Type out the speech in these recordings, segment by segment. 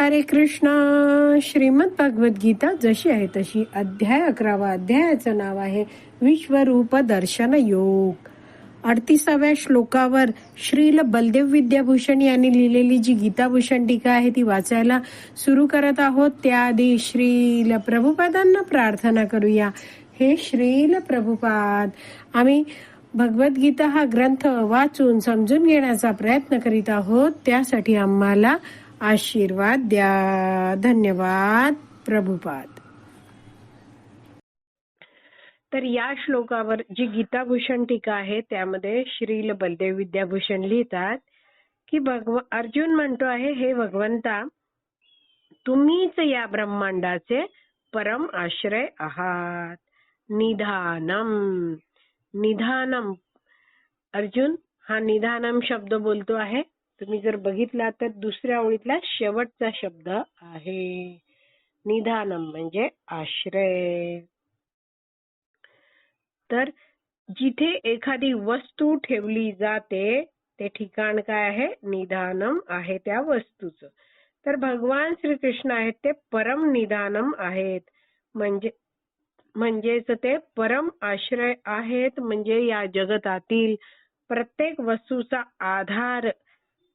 हरे कृष्णा. श्रीमद भगवत गीता जशी आहे तशी अध्याय अकरावा अध्यायाचं नाव आहे विश्वरूप दर्शन योग. अडतीसाव्या श्लोकावर श्रील बलदेव विद्याभूषण यांनी लिहिलेली जी गीताभूषण टीका आहे ती वाचायला सुरू करत आहोत. त्याआधी श्रील प्रभुपादांना प्रार्थना करूया. हे श्रील प्रभुपाद आम्ही भगवद्गीता हा ग्रंथ वाचून समजून घेण्याचा प्रयत्न करीत आहोत. त्यासाठी आम्हाला आशीर्वाद द्या. धन्यवाद प्रभुपाद. तर या श्लोकावर जी गीताभूषण टीका आहे त्यामध्ये श्रील बलदेव विद्याभूषण लिहितात की भगव अर्जुन म्हणतो आहे हे भगवंता तुम्हीच या ब्रह्मांडाचे परम आश्रय आहात. निधानम निधानम. अर्जुन हा निधानम शब्द बोलतो आहे. तुम्ही जर बघितला तर दुसऱ्या ओळीतला शेवटचा शब्द आहे. निधानम म्हणजे आश्रय. तर जिथे एखादी वस्तू ठेवली जाते ते ठिकाण काय आहे? निधानम आहे त्या वस्तूचं. तर भगवान श्रीकृष्ण आहेत ते परम निधानम आहेत. म्हणजे म्हणजेच ते परम आश्रय आहेत. म्हणजे या जगतातील प्रत्येक वस्तूचा आधार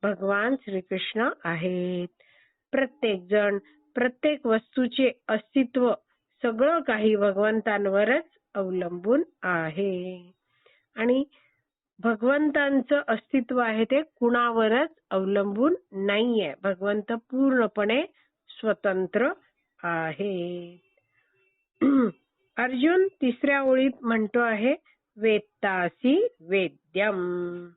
भगवान श्रीकृष्ण आहेत. प्रत्येक जण प्रत्येक वस्तूचे अस्तित्व सगळं काही भगवंतांवरच अवलंबून आहे. आणि भगवंतांचं अस्तित्व आहे ते कुणावरच अवलंबून नाहीये. भगवंत पूर्णपणे स्वतंत्र आहे. अर्जुन तिसऱ्या ओळीत म्हणतो आहे वेत्तासी वेद्यम.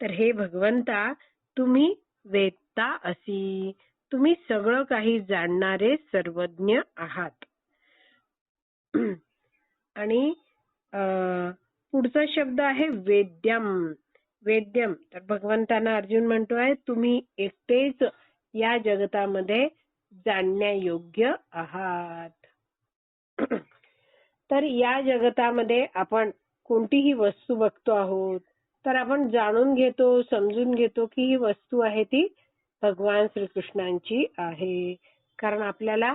तर हे भगवंता तुम्ही वेत्ता असी. तुम्ही सगळं काही जाणणारे सर्वज्ञ आहात. आणि पुढचा शब्द आहे वेद्यम. वेद्यम. तर भगवंतांना अर्जुन म्हणतोय तुम्ही एकटेच या जगतामध्ये जाणण्यायोग्य आहात. तर या जगतामध्ये आपण कोणतीही वस्तू बघतो आहोत. तर आपण जाणून घेतो समजून घेतो की ही वस्तू आहे ती भगवान श्रीकृष्णांची आहे. कारण आपल्याला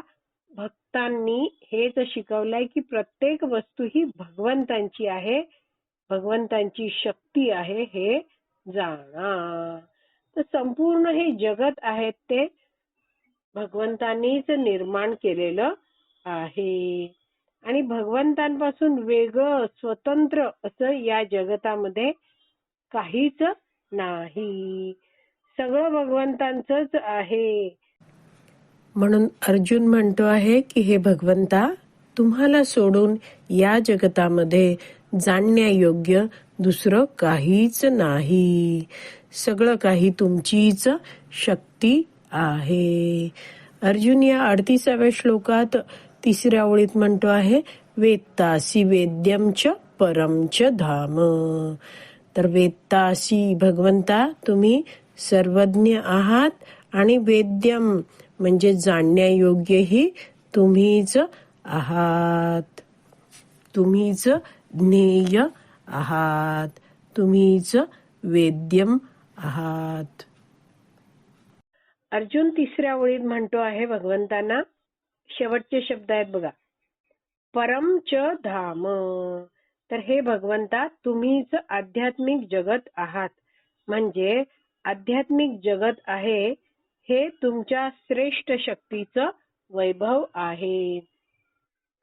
भक्तांनी हेच शिकवलंय की प्रत्येक वस्तू ही भगवंतांची आहे भगवंतांची शक्ती आहे हे जाणा. तर संपूर्ण हे जगत आहे ते भगवंतांनीच निर्माण केलेलं आहे. आणि भगवंतांपासून वेगळं स्वतंत्र असं या जगतामध्ये काहीच नाही. सगळं भगवंतांचंच आहे. म्हणून अर्जुन म्हणतो आहे की हे भगवंता तुम्हाला सोडून या जगतामध्ये जाणण्यायोग्य दुसरं काहीच नाही. सगळं काही तुमचीच शक्ती आहे. अर्जुन या अडतीसाव्या श्लोकात तिसऱ्या ओळीत म्हणतो आहे वेत्तासी वेद्यमच परमच धाम. तर वेत्तासी भगवंता तुम्ही सर्वज्ञ आहात आणि वेद्यम म्हणजे जाणण्यायोग्यही तुम्हीच आहात. तुम्हीच ज्ञेय आहात. तुम्हीच वेद्यम आहात. अर्जुन तिसऱ्या ओळीत म्हणतो आहे भगवंतांना शेवटचे शब्द आहेत बघा. परम च धाम. तर हे भगवंता तुम्हीच आध्यात्मिक जगत आहात. म्हणजे आध्यात्मिक जगत आहे हे तुमच्या श्रेष्ठ शक्तीचं वैभव आहे.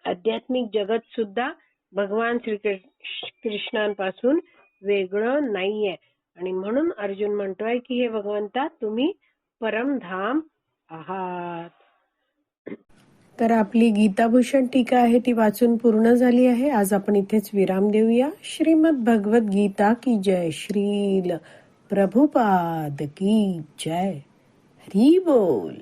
आध्यात्मिक जगत सुद्धा भगवान श्री कृष्णांपासून वेगळं नाहीये. आणि म्हणून अर्जुन म्हणतोय की हे भगवंता तुम्ही परमधाम आहात. तर आपली गीताभूषण टीका आहे ती वाचून पूर्ण झाली आहे. आज आपण इथेच विराम देऊया. श्रीमद भगवत गीता की जय श्रील प्रभुपाद की जय. हरी बोल.